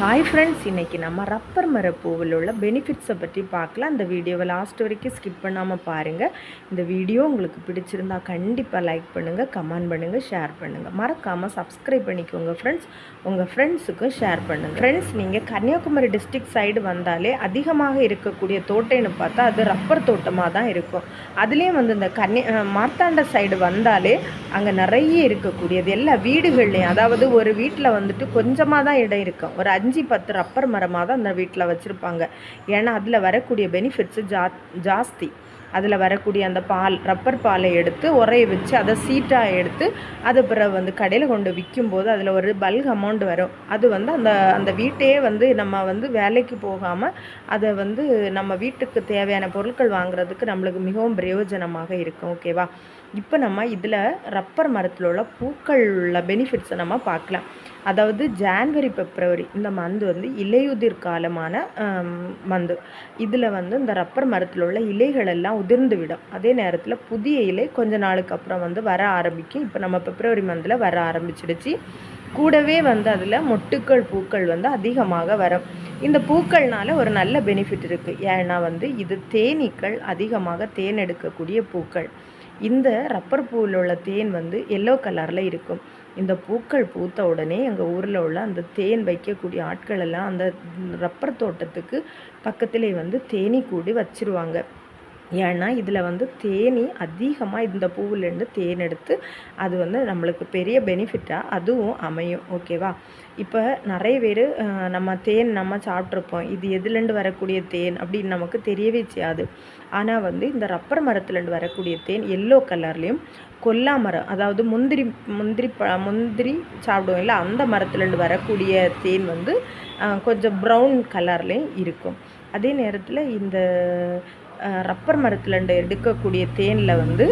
Hi friends இன்றைக்கி நம்ம rubber மரப்பூவில் உள்ள பெனிஃபிட்ஸை பற்றி பார்க்கலாம். இந்த வீடியோவை லாஸ்ட் வரைக்கும் ஸ்கிப் பண்ணாமல் பாருங்கள் இந்த வீடியோ உங்களுக்கு பிடிச்சிருந்தா கண்டிப்பாக லைக் பண்ணுங்கள் கமெண்ட் பண்ணுங்கள் ஷேர் பண்ணுங்கள் மறக்காமல் சப்ஸ்கிரைப் பண்ணிக்கோங்க ஃப்ரெண்ட்ஸ் உங்கள் ஃப்ரெண்ட்ஸுக்கும் ஷேர் பண்ணுங்கள் ஃப்ரெண்ட்ஸ் நீங்கள் கன்னியாகுமரி டிஸ்ட்ரிக்ட் சைடு வந்தாலே அதிகமாக இருக்கக்கூடிய தோட்டம்னு பார்த்தா அது ரப்பர் தோட்டமாக தான் இருக்கும். அதுலேயும் வந்து இந்த கன்னியா மார்த்தாண்ட சைடு வந்தாலே அங்கே நிறைய இருக்கக்கூடியது. எல்லா வீடுகள்லையும் அதாவது ஒரு வீட்டில் வந்துட்டு கொஞ்சமாக தான் இடம் இருக்கும். ஒரு அஞ்சு பத்து ரப்பர் மரமாக தான் அந்த வீட்டில் வச்சுருப்பாங்க. ஏன்னா அதில் வரக்கூடிய பெனிஃபிட்ஸு ஜா ஜாஸ்தி. அதில் வரக்கூடிய அந்த பால் ரப்பர் பாலை எடுத்து உரைய வச்சு அதை சீட்டாக எடுத்து அதை பிறகு வந்து கடையில் கொண்டு விற்கும்போது அதில் ஒரு பல்க் அமௌண்ட் வரும். அது வந்து அந்த அந்த வீட்டையே வந்து நம்ம வந்து வேலைக்கு போகாமல் அதை வந்து நம்ம வீட்டுக்கு தேவையான பொருட்கள் வாங்குறதுக்கு நம்மளுக்கு மிகவும் பிரயோஜனமாக இருக்கும் ஓகேவா இப்போ நம்ம இதில் ரப்பர் மரத்தில் உள்ள பூக்கள் உள்ள பெனிஃபிட்ஸை நம்ம பார்க்கலாம். அதாவது ஜான்வரி பிப்ரவரி இந்த மந்து வந்து இலையுதிர் காலமான மந்து இதில் வந்து இந்த ரப்பர் மரத்தில் உள்ள இலைகள் உதிர்ந்துவிடும். அதே நேரத்தில் புதிய இலை கொஞ்ச நாளுக்கு அப்புறம் வந்து வர ஆரம்பிக்கும். இப்போ நம்ம பிப்ரவரி மந்தில் வர ஆரம்பிச்சிடுச்சு. கூடவே வந்து அதில் மொட்டுக்கள் பூக்கள் வந்து அதிகமாக வரும். இந்த பூக்கள்னால ஒரு நல்ல பெனிஃபிட் இருக்குது ஏன்னா வந்து இது தேனீக்கள் அதிகமாக தேன் எடுக்கக்கூடிய பூக்கள். இந்த ரப்பர் பூவில் உள்ள தேன் வந்து எல்லோ கலரில் இருக்கும். இந்த பூக்கள் பூத்த உடனே எங்கள் ஊரில் உள்ள அந்த தேன் வைக்கக்கூடிய ஆட்கள் எல்லாம் அந்த ரப்பர் தோட்டத்துக்கு பக்கத்திலே வந்து தேனி கூடி வச்சிருவாங்க. ஏன்னா இதில் வந்து தேனி அதிகமாக இந்த பூவிலேருந்து தேன் எடுத்து அது வந்து நம்மளுக்கு பெரிய பெனிஃபிட்டாக அதுவும் அமையும். ஓகேவா இப்போ நிறைய பேர் நம்ம தேன் நம்ம சாப்பிட்ருப்போம் இது எதுலேருந்து வரக்கூடிய தேன் அப்படின்னு நமக்கு தெரியவே செய்யாது. ஆனால் வந்து இந்த ரப்பர் மரத்துலேருந்து வரக்கூடிய தேன் எல்லோ கலர்லேயும் கொல்லா மரம் அதாவது முந்திரி முந்திரி ப முந்திரி சாப்பிடுவோம் இல்லை அந்த மரத்துலேருந்து வரக்கூடிய தேன் வந்து கொஞ்சம் ப்ரௌன் கலர்லேயும் இருக்கும். அதே நேரத்தில் இந்த ரப்பர் மரத்துலேருந்து எடுக்கக்கூடிய தேனில் வந்து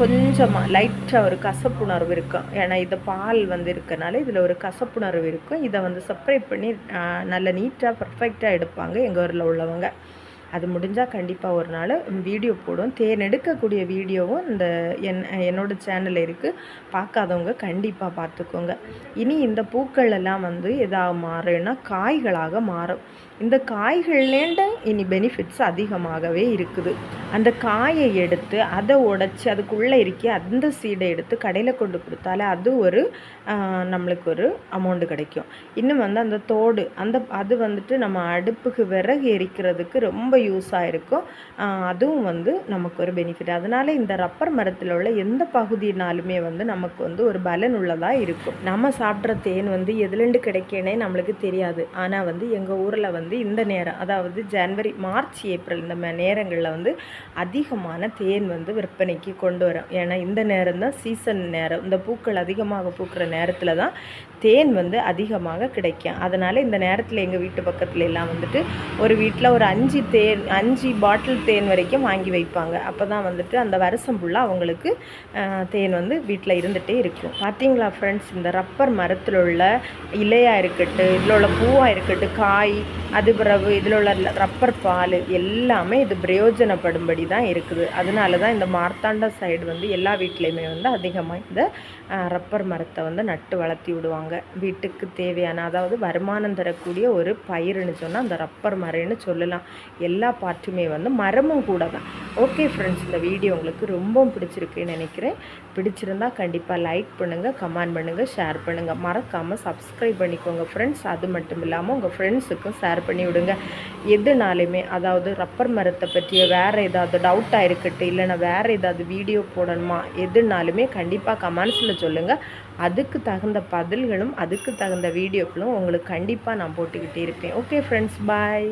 கொஞ்சமாக லைட்டாக ஒரு கசப்புணர்வு இருக்கும். ஏன்னா இது பால் வந்து இருக்கனால இதில் ஒரு கசப்புணர்வு இருக்கும். இதை வந்து செப்பரேட் பண்ணி நல்ல நீட்டாக பர்ஃபெக்டாக எடுப்பாங்க எங்கள் ஊரில் உள்ளவங்க. அது முடிஞ்சால் கண்டிப்பாக ஒரு நாள் வீடியோ போடும் தேர்ந்தெடுக்கக்கூடிய வீடியோவும் இந்த என் என்னோடய சேனலில் இருக்குது பார்க்காதவங்க கண்டிப்பாக பார்த்துக்கோங்க இனி இந்த பூக்கள் எல்லாம் வந்து எதாக மாறுன்னா காய்களாக மாறும். இந்த காய்கள்லேண்ட இனி பெனிஃபிட்ஸ் அதிகமாகவே இருக்குது. அந்த காயை எடுத்து அதை உடச்சி அதுக்குள்ளே இருக்கி அந்த சீடை எடுத்து கடையில் கொண்டு கொடுத்தாலே அது ஒரு நம்மளுக்கு ஒரு அமௌண்ட்டு கிடைக்கும். இன்னும் வந்து அந்த தோடு அந்த அது வந்துட்டு நம்ம அடுப்புக்கு விறகு எரிக்கிறதுக்கு ரொம்ப யூஸாக இருக்கும் அதுவும் வந்து நமக்கு ஒரு பெனிஃபிட் அதனால் இந்த ரப்பர் மரத்தில் உள்ள எந்த பகுதினாலுமே வந்து நமக்கு வந்து ஒரு பலன் உள்ளதாக இருக்கும். நம்ம சாப்பிட்ற தேன் வந்து எதுலேருந்து கிடைக்கனே நம்மளுக்கு தெரியாது. ஆனால் வந்து எங்கள் ஊரில் வந்து இந்த நேரம் அதாவது ஜனவரி மார்ச் ஏப்ரல் இந்த நேரங்களில் வந்து அதிகமான தேன் வந்து விற்பனைக்கு கொண்டு வரோம். ஏன்னா இந்த நேரம் தான் சீசன் நேரம். இந்த பூக்கள் அதிகமாக பூக்கிற நேரத்தில் தான் தேன் வந்து அதிகமாக கிடைக்கும். அதனால் இந்த நேரத்தில் எங்கள் வீட்டு பக்கத்துல எல்லாம் வந்துட்டு ஒரு வீட்டில் ஒரு அஞ்சு தேன் அஞ்சு பாட்டில் தேன் வரைக்கும் வாங்கி வைப்பாங்க. அப்போ தான் வந்துட்டு அந்த வருஷம் ஃபுல்லாக அவங்களுக்கு தேன் வந்து வீட்டில் இருந்துகிட்டே இருக்கும். பார்த்தீங்களா ஃப்ரெண்ட்ஸ் இந்த ரப்பர் மரத்தில் உள்ள இலையாக இருக்கட்டும் இதில் உள்ள பூவாக இருக்கட்டும் காய் அது பிறகு இதில் உள்ள ரப்பர் பால் எல்லாமே இது பிரயோஜனப்படும்படி தான் இருக்குது. அதனால தான் இந்த மார்த்தாண்ட சைடு வந்து எல்லா வீட்லேயுமே வந்து அதிகமாக இந்த ரப்பர் மரத்தை வந்து நட்டு வளர்த்தி விடுவாங்க. வீட்டுக்கு தேவையான அதாவது வருமானம் தரக்கூடிய ஒரு பயிர்னு சொன்னால் அந்த ரப்பர் மரம்னு சொல்லலாம். எல்லா பாட்டுமே வந்து மரமும் கூட தான். ஓகே ஃப்ரெண்ட்ஸ் இந்த வீடியோ உங்களுக்கு ரொம்பவும் பிடிச்சிருக்குன்னு நினைக்கிறேன். பிடிச்சிருந்தால் கண்டிப்பாக லைக் பண்ணுங்கள் கமெண்ட் பண்ணுங்கள் ஷேர் பண்ணுங்கள் மறக்காமல் சப்ஸ்கிரைப் பண்ணிக்கோங்க ஃப்ரெண்ட்ஸ் அது மட்டும் இல்லாமல் உங்கள் ஃப்ரெண்ட்ஸுக்கும் ஷேர் பண்ணி விடுங்க. எதுனாலுமே அதாவது ரப்பர் மரத்தை பற்றிய வேறு ஏதாவது டவுட்டாக இருக்கட்டும் இல்லைன்னா வேறு ஏதாவது வீடியோ போடணுமா எதுனாலுமே கண்டிப்பாக கமெண்ட்ஸில் சொல்லுங்கள் அதுக்கு தகுந்த பதில்களும் அதுக்கு தகுந்த வீடியோக்களும் உங்களுக்கு கண்டிப்பாக நான் போட்டுக்கிட்டே இருப்பேன். Okay friends bye